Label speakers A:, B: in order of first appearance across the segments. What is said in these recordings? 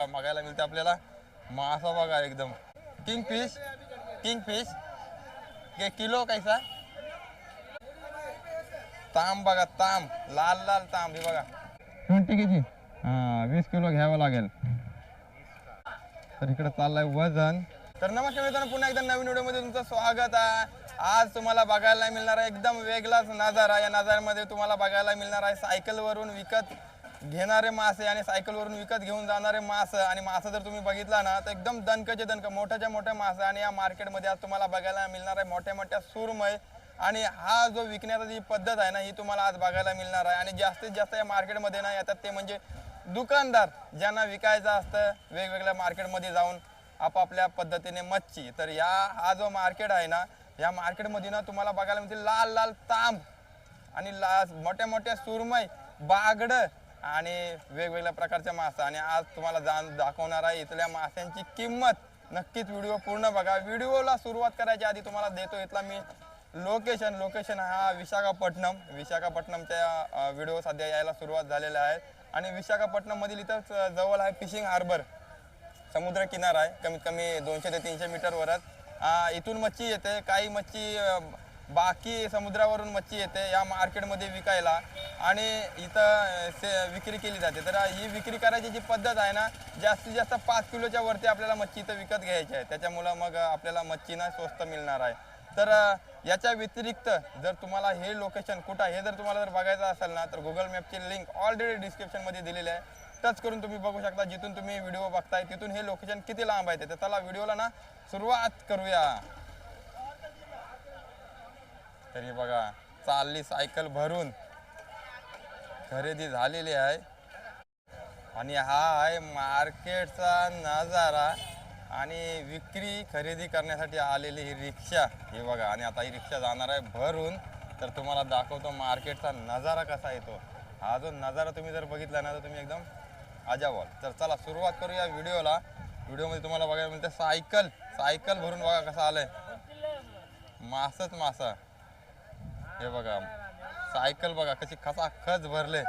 A: बघायला मिळते आपल्याला. मासा बघा एकदम. King fish king fish kilo कैसा? ताम बघा ताम. लाल लाल ताम हे बघा. Twenty K G. हा वीस किलो घ्यावं लागेल. तर इकडे चाललंय वजन. तर नमस्कार मित्रांनो पुन्हा एकदा नवीन व्हिडिओमध्ये तुमचं स्वागत आहे. आज तुम्हाला बघायला मिळणार आहे एकदम वेगळाच नजारा. या नजाऱ्यामध्ये तुम्हाला बघायला मिळणार आहे सायकलवरून विकत घेणारे मासे आणि सायकलवरून विकत घेऊन जाणारे मासं आणि मासा जर तुम्ही बघितला ना तर एकदम दणकचे दणक मोठ्याच्या मोठ्या मासे आणि या मार्केटमध्ये आज तुम्हाला बघायला मिळणार आहे मोठ्या मोठ्या सुरमय. आणि हा जो विकण्याचा जी पद्धत आहे ना ही तुम्हाला आज बघायला मिळणार आहे. आणि जास्तीत जास्त या मार्केटमध्ये ना येतात ते म्हणजे दुकानदार ज्यांना विकायचं असतं वेगवेगळ्या मार्केटमध्ये जाऊन आपापल्या पद्धतीने मच्छी. तर या हा जो मार्केट आहे ना या मार्केटमध्ये ना तुम्हाला बघायला मिळते लाल लाल तांब आणि ला मोठ्या मोठ्या सुरमय बागडं आणि वेगवेगळ्या प्रकारच्या मासा. आणि आज तुम्हाला जाण दाखवणार आहे इथल्या माशांची किंमत. नक्कीच व्हिडिओ पूर्ण बघा. व्हिडिओला सुरुवात करायच्या आधी तुम्हाला देतो इथला मी लोकेशन लोकेशन हा विशाखापट्टणम. विशाखापट्टणमच्या व्हिडिओ सध्या यायला सुरुवात झालेल्या आहे. आणि विशाखापट्टणमधील इथंच जवळ आहे फिशिंग हार्बर. समुद्र किनारा आहे. कमीत कमी दोनशे ते तीनशे मीटरवरच इथून मच्छी येते. काही मच्छी बाकी समुद्रावरून मच्छी येते या मार्केटमध्ये विकायला. आणि इथं से विक्री केली जाते. तर ही विक्री करायची जी पद्धत आहे ना जास्तीत जास्त पाच किलोच्या वरती आपल्याला मच्छी इथं विकत घ्यायची आहे. त्याच्यामुळं मग आपल्याला मच्छीना स्वस्त मिळणार आहे. तर याच्या व्यतिरिक्त जर तुम्हाला हे लोकेशन कुठं आहे हे जर तुम्हाला जर बघायचं असेल ना तर गुगल मॅपची लिंक ऑलरेडी डिस्क्रिप्शनमध्ये दिलेली आहे. टच करून तुम्ही बघू शकता जिथून तुम्ही व्हिडिओ बघताय तिथून हे लोकेशन किती लांब आहे ते. तर चला व्हिडिओला ना सुरुवात करूया. तरी बघा चालली सायकल भरून खरेदी झालेली आहे. आणि हा आहे मार्केटचा नजारा आणि विक्री खरेदी करण्यासाठी आलेली ही रिक्षा. हे बघा आणि आता ही रिक्षा जाणार आहे भरून. तर तुम्हाला दाखवतो मार्केटचा नजारा कसा येतो. हा जो नजारा तुम्ही जर बघितला ना तर तुम्ही एकदम आजावाल तर चला सुरुवात करूया व्हिडिओला. व्हिडिओमध्ये तुम्हाला बघायला मिळते सायकल. सायकल भरून बघा कसं आलंय. मासच मासा. हे बघा सायकल बघा कशी खसा खच भरले.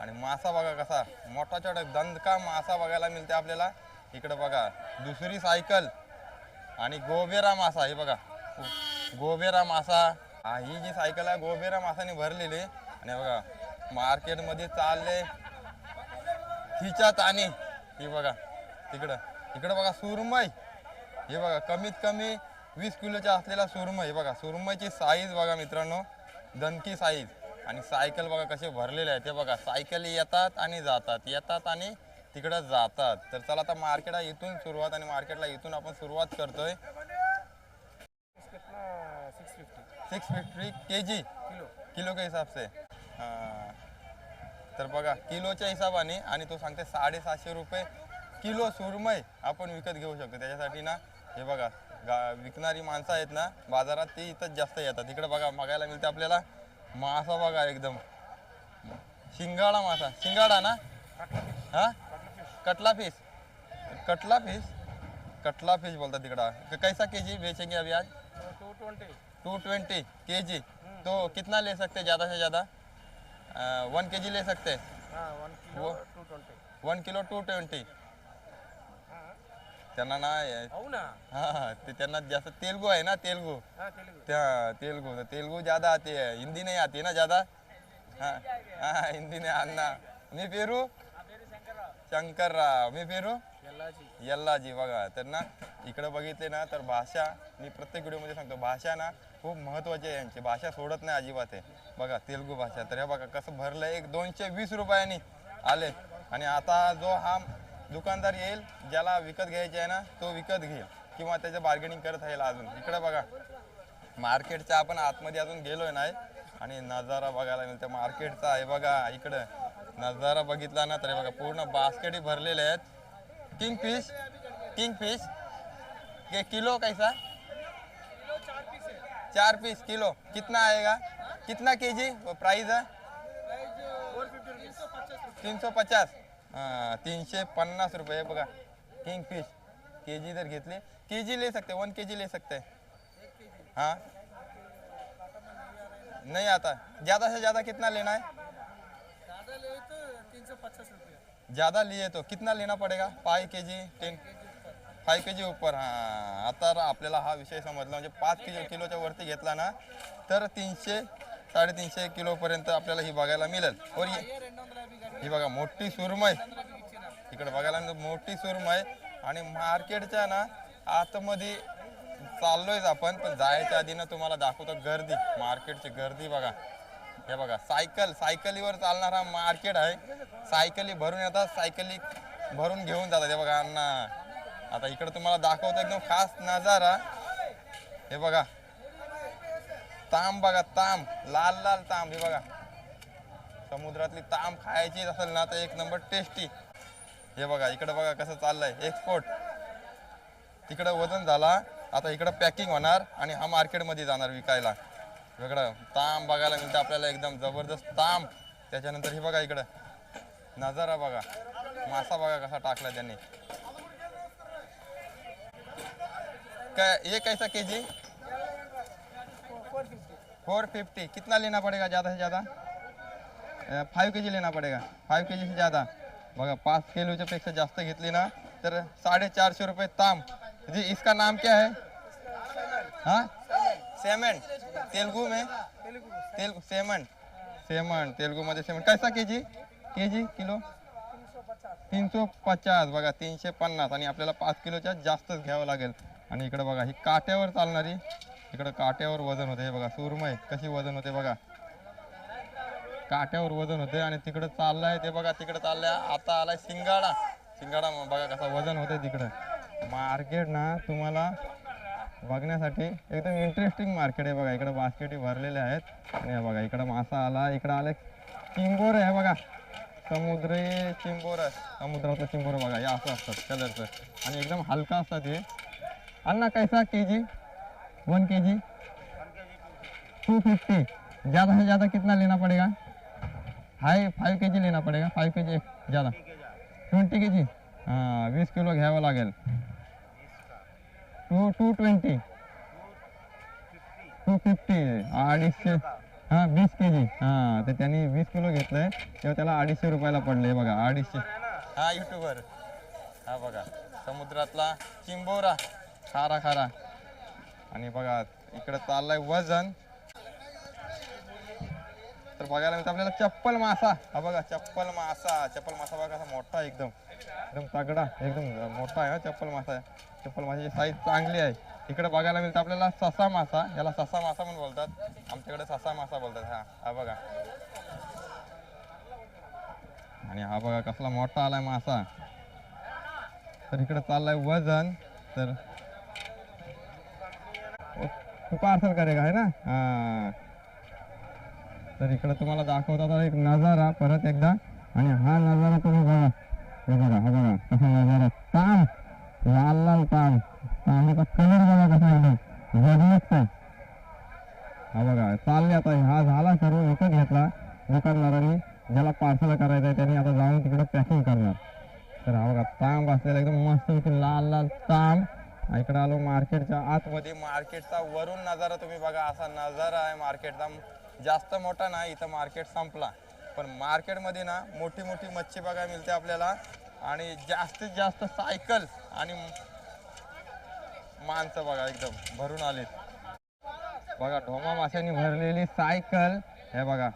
A: आणि मासा बघा कसा मोठा छोटा दंदका मासा बघायला मिळते आपल्याला. इकडे बघा दुसरी सायकल आणि गोबेरा मासा हे बघा. गोबेरा मासा. हा ही जी सायकल आहे गोबेरा मासाने भरलेली. आणि बघा मार्केटमध्ये चालले. खिच्यात आणि ही बघा तिकडं. इकडं बघा सुरमई. हे बघा कमीत कमी वीस किलोच्या असलेला सुरमई हे बघा. सुरमईची साईज बघा मित्रांनो. दणकी साईज. आणि सायकल बघा कसे भरलेले आहेत ते बघा सायकल येतात आणि जातात. येतात आणि तिकडं जातात. तर चला आता मार्केट आहे इथून सुरुवात आणि मार्केटला इथून आपण सुरुवात करतोय.
B: Six fifty
A: K G
B: kilo.
A: Kilo के हिसाब से हां. तर बघा किलोच्या हिशोबाने आणि तो सांगते साडेसहाशे रुपये किलो सुरमई आपण विकत घेऊ शकतो. त्याच्यासाठी ना हे बघा गा विकणारी माणसं आहेत ना बाजारात ती इथंच जास्त येतात. इकडे बघा बघायला मिळते आपल्याला मासा बघा एकदम. शिंगाडा मासा. शिंगाडा ना? हा? Katla fish. Katla fish? Katla fish बोलतात तिकडं. क- कैसा के जी बेचेंगे अभी आज?
B: Two twenty
A: two twenty K G तो कितना ले सकते? ज़्यादा से ज़्यादा? वन के जी ले सकते?
B: हाँ वन किलो
A: वो-
B: two twenty
A: one kilo two twenty त्यांना ना
B: हो ना.
A: हाँ ते त्यांना जास्त तेलगू आहे ना तेलगू.
B: हाँ तेलुगु.
A: त्या तेलगू तो तेलगू ज़्यादा आती है हिंदी नहीं आती ना ज़्यादा? हाँ हाँ हिंदी नहीं आना मी पेरू? शंकरराव. मी पेरू? यल्लाजी बघा. तर ना इकडं बघितले ना तर भाषा मी प्रत्येक व्हिडिओमध्ये सांगतो भाषा ना खूप महत्त्वाची आहे यांची. भाषा सोडत नाही अजिबात आहे. बघा तेलगू भाषा. तर हे बघा कसं भरलं एक दोनशे वीस रुपयांनी आले. आणि आता जो हा दुकानदार येईल ज्याला विकत घ्यायचे आहे ना तो विकत घेईल. किंवा त्याचं बार्गेनिंग करत राहील अजून. इकडं बघा. मार्केटच्या आपण आतमध्ये अजून गेलोय नाही. आणि नजारा बघायला मिळतो. मार्केटचा आहे बघा इकडं. नजारा बघितला ना तर बघा पूर्ण बास्केटी भरलेले आहेत. किंग फिश किंग फिश के किलो कैसा? चार पीस किलो. कितना आएगा? कितना के जी प्राइस है? तीन सौ पचास. हां तीनशे पन्नास रुपये बघा. किंग फिश के जी जर घेतले के जी ले सकते वन के जी ले सकते. हाँ? नहीं आता. ज़्यादा से ज़्यादा कितना लेना है?
B: ज़्यादा
A: लिए तो कितना लेना पड़ेगा? Five K G ten five K G ऊपर हां. आता आपल्याला हा विषय समजला. म्हणजे पाच किलो किलोच्या वरती घेतला ना तर तीनशे साडेतीनशे किलोपर्यंत आपल्याला ही बघायला मिळेल. और ही बघा मोठी सुरमय इकडे बघायला मिळेल मोठी सुरमय आणि मार्केटच्या ना आतमध्ये चाललोयच आपण पण जायच्या आधी ना तुम्हाला दाखवतो गर्दी मार्केटची गर्दी बघा. हे बघा सायकल सायकलीवर चालणारा मार्केट आहे. सायकली भरून येतात सायकली भरून घेऊन जातात. हे बघा अण्णा. आता इकडे तुम्हाला दाखवतो एकदम खास नजारा. हे बघा. ताम बघा ताम लाल लाल ताम हे बघा. समुद्रातली ताम खायची असेल ना तर एक नंबर टेस्टी हे बघा इकडे बघा कसं चाललंय. एक्सपोर्ट तिकडं वजन झाला आता इकडं पॅकिंग होणार आणि हा मार्केटमध्ये जाणार विकायला. वेगळं ताम बघायला मिळतं आपल्याला एकदम जबरदस्त ताम. त्याच्यानंतर हे बघा इकडं. नजारा बघा. मासा बघा कसा टाकला त्यांनी. काय ये कैसा के जी फोर फिफ्टी. कितना लेना पड़ेगा ज़्यादा से ज़्यादा? फाईव्ह के जी लेना पड़ेगा। फाईव्ह के जी से ज़्यादा। बघा पाच किलोच्या पेक्षा जास्त घेतली ना तर साडेचारशे रुपये ताम. जी इसका नाम क्या है? हाँ? सेमेंट तेलुगु में? तेलगू सेमन सेमन तेलुगु मध्ये सेमन कैसा के जी के जी किलो? तीनशे पचास. बघा तीनशे पन्नास. आणि आपल्याला पाच किलोच्या जास्तच घ्यावं लागेल. आणि इकडं बघा ही काट्यावर चालणारी इकडं काट्यावर वजन होते. हे बघा सुरमय. कशी वजन होते बघा. काट्यावर वजन होते आणि तिकडं चाललाय ते बघा तिकडं चाललाय. आता आलाय शिंगाडा. शिंगाडा मग बघा कसा वजन होते तिकडं. मार्केट ना तुम्हाला बघण्यासाठी एकदम इंटरेस्टिंग मार्केट आहे बघा. इकडं बास्केटी भरलेले आहेत. आणि हे बघा इकडं मासा आला. इकडं आले चिंबोर आहे बघा. समुद्री चिंबोर समुद्रातलं चिंबोर बघा या असं असतात कलरचं आणि एकदम हलका असतात हे. अन्ना कैसा K G one K G two fifty ज़्यादा से ज़्यादा कितना लेना पड़ेगा? हाई फाइव के जी लेना पड़ेगा फाइव के जी ज़्यादा। ट्वेंटी के जी हा वीस किलो घ्यावं लागेल। Two two twenty two fifty अडीचशे हां वीस के जी हां तर त्यांनी वीस किलो घेतलंय तेव्हा त्याला अडीचशे रुपयाला पडले बघा अडीचशे। हा युट्यूबर हा बघा समुद्रातला चिंबोरा खारा खारा. आणि बघा इकडं चाललंय वजन. बघायला मिळतं. आपल्याला चप्पल मासा. हा बघा चप्पल मासा. चप्पल मासा बघा कसा मोठा एकदम. एकदम तगडा एकदम मोठा आहे चप्पल मासा. आहे चप्पल माशाची साईज चांगली आहे. इकडे बघायला मिळतं आपल्याला ससा मासा. याला ससा मासा म्हणून बोलतात. आमच्याकडे ससा मासा बोलतात. हा हा बघा. आणि हा बघा कसला मोठा आलाय मासा. तर इकडे चाललाय वजन. तर तू पार्सल करेगा है ना? हा. तर इकडे तुम्हाला दाखवता एक नजारा परत एकदा. आणि हा नजारा तुम्ही बघा. हे बघा हा बघा कसा नजारा. ताण लाल लाल ताम तांबेचा कलर बघा कसा एकदम जबरदस्त हा बघा चालले आता. हा झाला सर्व विकत घेतला. दुकानदारांनी ज्याला पार्सल करायचं आहे त्यांनी आता जाऊन तिकडे पॅकिंग करणार. तर हा बघा तांब असलेला एकदम मस्त लाल लाल तांब इकडे आलो मार्केटच्या आतमध्ये. मार्केटचा वरून नजारा तुम्ही बघा. असा नजारा आहे मार्केटचा जास्त मोठा नाही इथं मार्केट संपला. पण मार्केटमध्ये ना मोठी मोठी मच्छी बघायला मिळते आपल्याला. आणि जास्तीत जास्त सायकल आणि माणसं बघा एकदम भरून आलीत. बघा ढोमा माशांनी भरलेली सायकल हे बघा.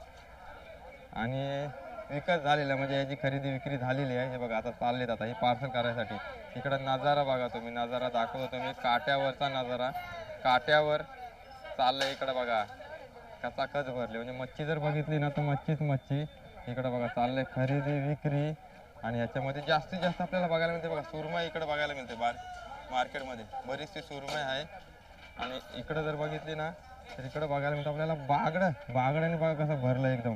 A: आणि विकत झालेलं म्हणजे याची खरेदी विक्री झालेली आहे. हे बघा आता चाललेत आता हे पार्सल करायसाठी. इकडं नजारा बघा तुम्ही नजारा दाखवतो तुम्ही. काट्यावरचा नजारा. काट्यावर चाललं इकडं बघा. कचा कच भरली. म्हणजे मच्छी जर बघितली ना तर मच्छीच मच्छी. इकडं बघा चाललंय खरेदी विक्री. आणि याच्यामध्ये जास्तीत जास्त आपल्याला बघायला मिळते बघा सुरमई इकडे बघायला मिळते बार मार्केटमध्ये. बरीचशी सुरमई आहे. आणि इकडं जर बघितली ना तर इकडं बघायला मिळतं आपल्याला बागडं. बागड्याने बघा कसं भरलं एकदम.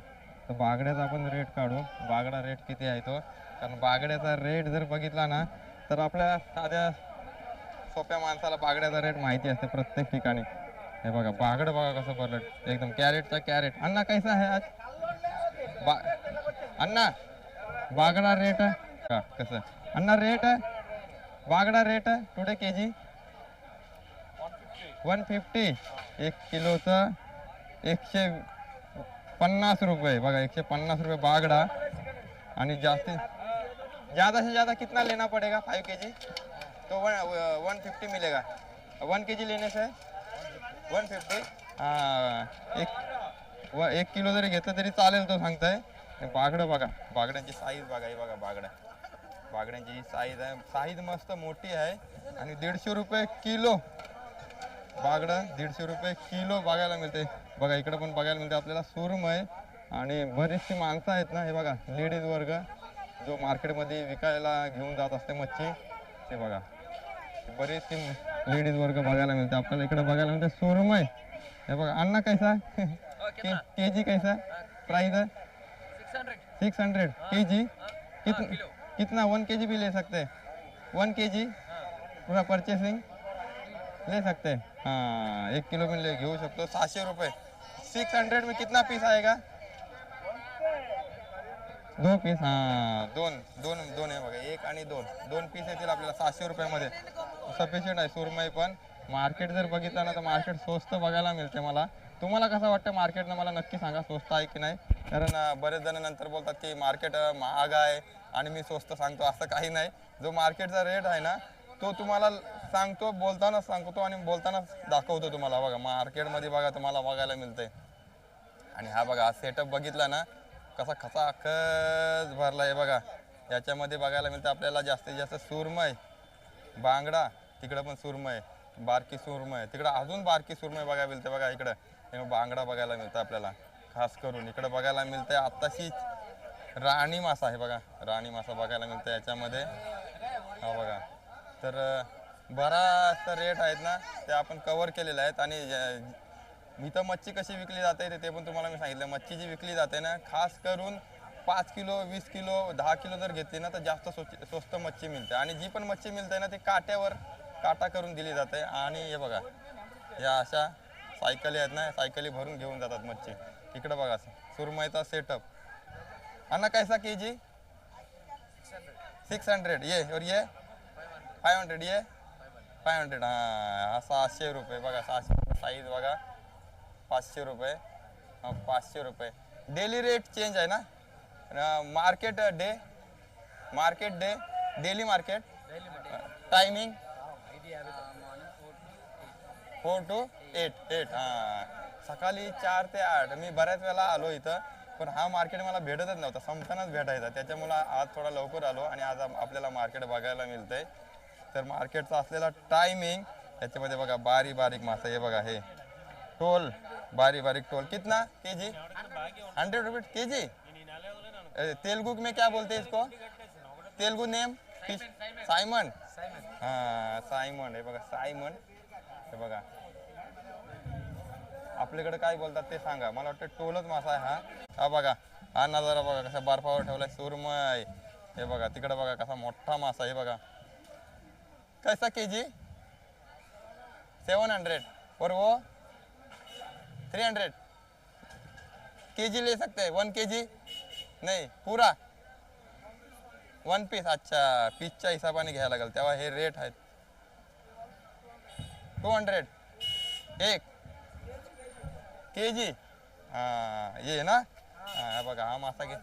A: तर बागड्याचा आपण रेट काढू. बागडा रेट किती आहे तो? कारण बागड्याचा रेट जर बघितला ना तर आपल्या साध्या सोप्या माणसाला बागड्याचा रेट माहिती असते प्रत्येक ठिकाणी. हे बघा बागड बघा कसं भरलं एकदम कॅरेटचा कॅरेट. अण्णा कैसा आहे आज? बा अण्णा बागडा रेट का कसं? अण्णा rate बागडा rate today K G one fifty एक किलोचं एकशे पन्नास रुपये. बघा एकशे पन्नास रुपये बागडा. आणि जास्तीत ज़्यादा से ज़्यादा कितना लेना पड़ेगा? फाइव के जी तो वन वन फिफ्टी मिलेगा. वन के जी लेने से वन फिफ्टी हां एक व एक किलो जरी घेतलं तरी चालेल तो सांगताय. बागडं बघा बागड्यांची साईज बघा हे बघा बागड्या बागड्यांची साईज आहे साईज मस्त मोठी आहे. आणि दीडशे रुपये किलो बागडं दीडशे रुपये किलो बघायला मिळते. बघा इकडं पण बघायला मिळते. आपल्याला सुरमय आणि बरीचशी माणसं आहेत ना हे बघा लेडीज वर्ग जो मार्केटमध्ये विकायला घेऊन जात असते मच्छी. ते बघा बरीचशी लेडीज़ वर्ग बघायला मिळते. आपल्याला इकडे बघायला मिळते. सुरमय हे बघा अण्णा कैसा? के जी कैसा? प्राइस है सिक्स हंड्रेड के जी कितना कितना? वन के जी भी ले सकते. हैं वन के जी पूरा परचेसिंग ले सकते. हैं हाँ एक किलो में ले घेऊ शकतो. सहाशे रुपये. सिक्स हंड्रेड में कितना पीस आएगा? दोन पीस हां दोन दोन दोन आहे बघा एक आणि दोन. दोन पीस येतील आपल्याला सहाशे रुपयामध्ये. सफिशियंट आहे सुरमई पण. मार्केट जर बघितलं ना तर मार्केट स्वस्त बघायला मिळते मला. तुम्हाला कसं वाटतं मार्केटनं मला नक्की सांगा स्वस्त आहे की नाही? कारण बरेच जण नंतर बोलतात की मार्केट महाग आहे आणि मी स्वस्त सांगतो असं काही नाही. जो मार्केटचा रेट आहे ना तो तुम्हाला सांगतो बोलतानाच सांगतो आणि बोलतानाच दाखवतो तुम्हाला. बघा मार्केटमध्ये बघा तुम्हाला बघायला मिळते आणि हा बघा हा सेटअप बघितला ना कसा खसा अख्खच भरला आहे बघा. याच्यामध्ये बघायला मिळतं आपल्याला जास्तीत जास्त सुरमय बांगडा तिकडं पण सुरमय बारकी सुरमय. तिकडं अजून बारकी सुरमय बघायला मिळते बघा इकडं. बांगडा बघायला मिळतं आपल्याला खास करून. इकडं बघायला मिळते आत्ताशी राणी मासा आहे बघा. राणी मासा बघायला मिळतं याच्यामध्ये. हा बघा. तर अं, बराचसा रेट आहेत ना ते आपण कवर केलेले आहेत आणि इथं मच्छी कशी विकली जाते ते- ते पण तुम्हाला मी सांगितलं. मच्छी जी विकली जाते ना खास करून पाच किलो वीस किलो दहा किलो जर घेतली ना तर जास्त स्वच्छ स्वस्त मच्छी मिळते. आणि जी पण मच्छी मिळते ना ती काट्यावर काटा करून दिली जाते. आणि हे बघा या अशा सायकली आहेत ना सायकली भरून घेऊन जातात मच्छी. इकडं बघा सुरमईचा सेटअप अन्ना कैसा के जी? सिक्स हंड्रेड ये और ये? फाईव्ह हंड्रेड ये? फाय हंड्रेड हां हा सहाशे रुपये. बघा सहाशे साईज बघा. पाचशे रुपये. पाचशे रुपये. डेली रेट चेंज आहे ना? Market day market day daily market timing four two eight eight हां. सकाळी चार ते आठ. मी बऱ्याच वेळा आलो इथं पण हा मार्केट मला भेटतच नव्हता. संपतानाच भेटायचा. त्याच्यामुळं आज थोडा लवकर आलो आणि आज आप- आपल्याला मार्केट बघायला मिळतंय. तर मार्केटचा असलेला टायमिंग याच्यामध्ये बघा बारीक बारीक मासा हे बघा हे. टोल बारीक बारीक टोल। कितना K G hundred rupees K G Telugu में क्या बोलते हैं इसको? तेलुगु नेम? फ़िश सायमन हाँ सायमन हे बघा सायमन हे बघा। आपल्याकडे काय बोलतात ते हा. हा बघा, हा नज़ारा बघा कसा बर्फावर सुरमय हे बघा, तिकडे बघा कसा मोठा मासा हे कैसा के जी सेवन हंड्रेड. और वो थ्री हंड्रेड के जी ले सकते हैं? वन के जी नाही पुरा? वन पीस अच्छा पीसच्या हिशोबाने घ्यायला लागेल तेव्हा हे रेट आहेत टू हंड्रेड एक. के जी हां ये ना? हा बघा हा मासा घे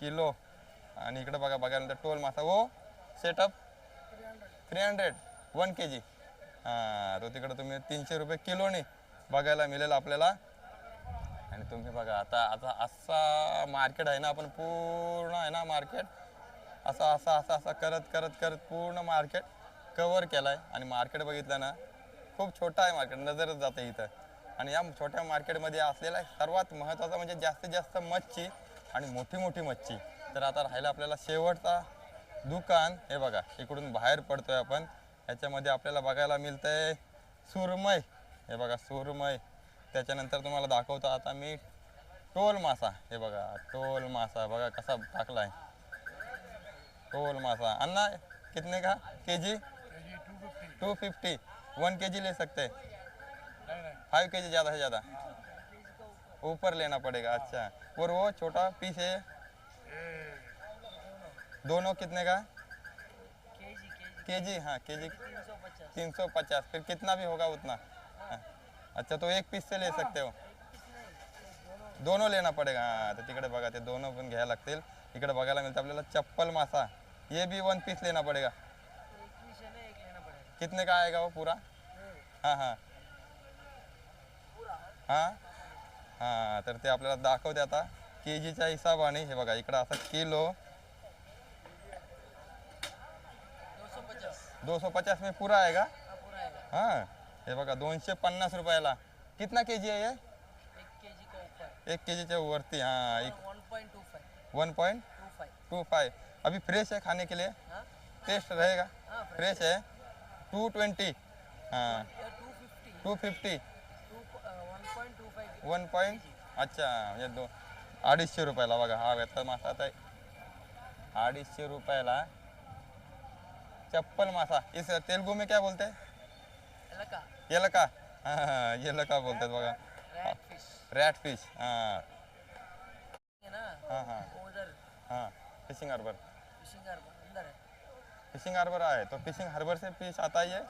A: किलो. आणि इकडे बघा बघायला टोल मासा हो. Setup three hundred one K G हां तो तिकडे तुम्ही तीनशे रुपये किलोने बघायला मिळेल आपल्याला. आणि तुम्ही बघा आता आता असा मार्केट आहे ना आपण पूर्ण आहे ना मार्केट असा असा असा असा करत करत करत पूर्ण मार्केट कवर केलं आहे आणि मार्केट बघितलं ना खूप छोटा आहे मार्केट नजरच जाते इथं. आणि या छोट्या मार्केटमध्ये असलेला सर्वात महत्त्वाचा म्हणजे जास्तीत जास्त मच्छी आणि मोठी मोठी मच्छी. तर आता राहिला आपल्याला शेवटचा दुकान. हे बघा इकडून बाहेर पडतोय आपण. ह्याच्यामध्ये आपल्याला बघायला मिळतंय सुरमई हे बघा सुरमई त्याच्यानंतर तुम्हाला दाखवतो आता मी टोल मासा हे बघा टोल मासा बघा कसा टाकलाय. टोल मासा अन्ना कितने का? K G two fifty one K G ले सकते. हैं फाइव के जी ज़्यादा से ज़्यादा. ऊपर लेना पड़ेगा अच्छा. और वो छोटा पीस है। दोनों कितने का? के जी हाँ के जी तीन सौ पचास फिर कितना भी होगा उतना। हाँ। अच्छा तो एक पीस से ले सकते हो। दोनों लेना पडेगा हां तर तिकडे बघा ते दोनों पण घ्यायला लागतील। इकडे बघायला मिळतं आपल्याला चप्पल मासा ये भी वन पीस लेना पड़ेगा। कितने का आएगा वो पूरा? हां हां। हां हां तर ते आपल्याला दाखवते आता के जीच्या हिसाबाने हे बघा इकडं असं किलो दो सौ पचास में पूरा आएगा? हाँ ये हे बघा दोनशे पन्नास रुपयाला। कितना के जी आहे हे एक के जीच्या वरती हाँ एक वन पॉइंट टू फाइव। अभी फ्रेश है खाने के लिए? टेस्ट रहेगा? फ्रेश है। Two twenty. हाँ। Two fifty. वन पॉइंट अच्छा म्हणजे दो अडीचशे रुपयाला बघा। हा वेता मासा आता अडीचशे रुपयाला। चप्पल मासा। इस तेलुगु में क्या बोलते हैं? येलका। हाँ येलका बोलतात बघा रॅट फ़िश हाँ। हाँ हाँ हाँ। फिशिंग हार्बर फिशिंग हार्बर आए तो फिशिंग हार्बर से फ़िश आता ही है।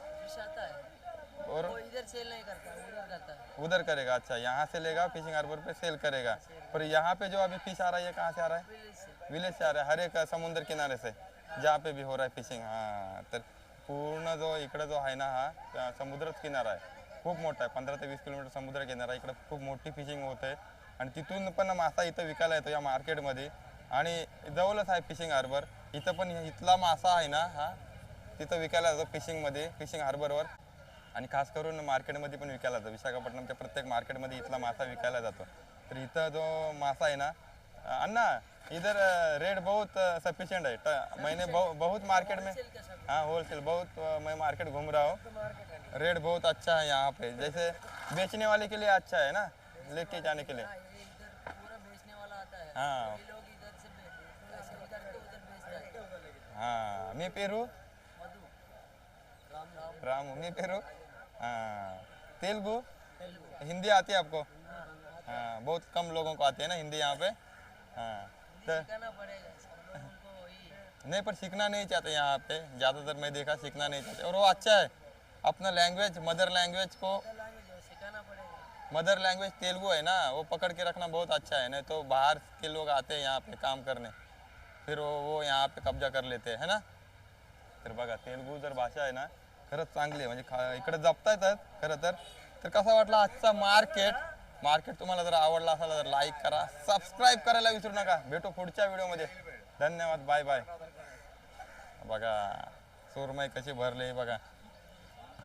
A: और वो
C: इधर सेल नहीं करता उधर करता है।
A: उधर करेगा अच्छा यहाँ से लेगा फिशिंग हार्बर पे सेल करेगा। पर यहाँ पे जो अभी फ़िश आ रहा है ये कहाँ से आ रहा है?
C: विलेज से।
A: विलेज से आ रहा है हर एक समुद्र किनारे से। जहाँ पे भी हो रहा है फिशिंग हां तर पूर्ण जो इकडे जो आहे ना हा समुद्रच किनारा आहे. खूप मोठा आहे पंधरा ते वीस किलोमीटर समुद्र किनारा इकडे खूप मोठी फिशिंग होते. आणि तिथून पण मासा इथं विकायला येतो या मार्केटमध्ये. आणि जवळच आहे फिशिंग हार्बर इथं पण इथला मासा आहे ना हा तिथं विकायला जातो फिशिंगमध्ये फिशिंग हार्बरवर आणि खास करून मार्केटमध्ये पण विकायला जातो. विशाखापट्टणमच्या प्रत्येक मार्केटमध्ये इथला मासा विकायला जातो. तर इथं जो मासा आहे ना अण्णा इधर रेट बहुत सफिशियंट है। मैंने बहु, बहुत मार्केट में हाँ होलसेल बहुत मैं मार्केट घूम रहा हूँ। रेट बहुत अच्छा है यहाँ पे। जैसे बेचने वाले के लिए अच्छा है ना लेके जाने के लिए।
C: हाँ, है
A: मी पेरू।
C: राम राम
A: पेरू। हाँ। तेलुगु। हिंदी आती है आपको? हाँ बहुत कम लोगों को आती है ना हिंदी यहाँ पे? हाँ। तो
C: सिखाना पड़ेगा सब लोग उनको वही।
A: नहीं पर सीखना नहीं चाहते यहाँ पे। ज़्यादातर मैं देखा सीखना नहीं चाहते। और वो अच्छा है अपना लैंग्वेज मदर लैंग्वेज को
C: है
A: मदर लैंग्वेज तेलुगु है ना वो पकड़ के रखना बहुत अच्छा है। नहीं तो बाहर के लोग आते हैं यहाँ पे काम करने। फिर वो वो यहाँ पे कब्जा कर लेते हैं है ना? तर बघा तेलुगू जर भाषा आहे ना खरंच चांगली आहे म्हणजे खा इकडे जपता येतात खरं तर. तर कसा वाटला आजचा मार्केट मार्केट तुम्हाला जर आवडला असेल तर लाईक करा सबस्क्राईब करायला विसरू नका. भेटू पुढच्या व्हिडिओमध्ये धन्यवाद बाय बाय बघा सुरमय कशी भरली बघा.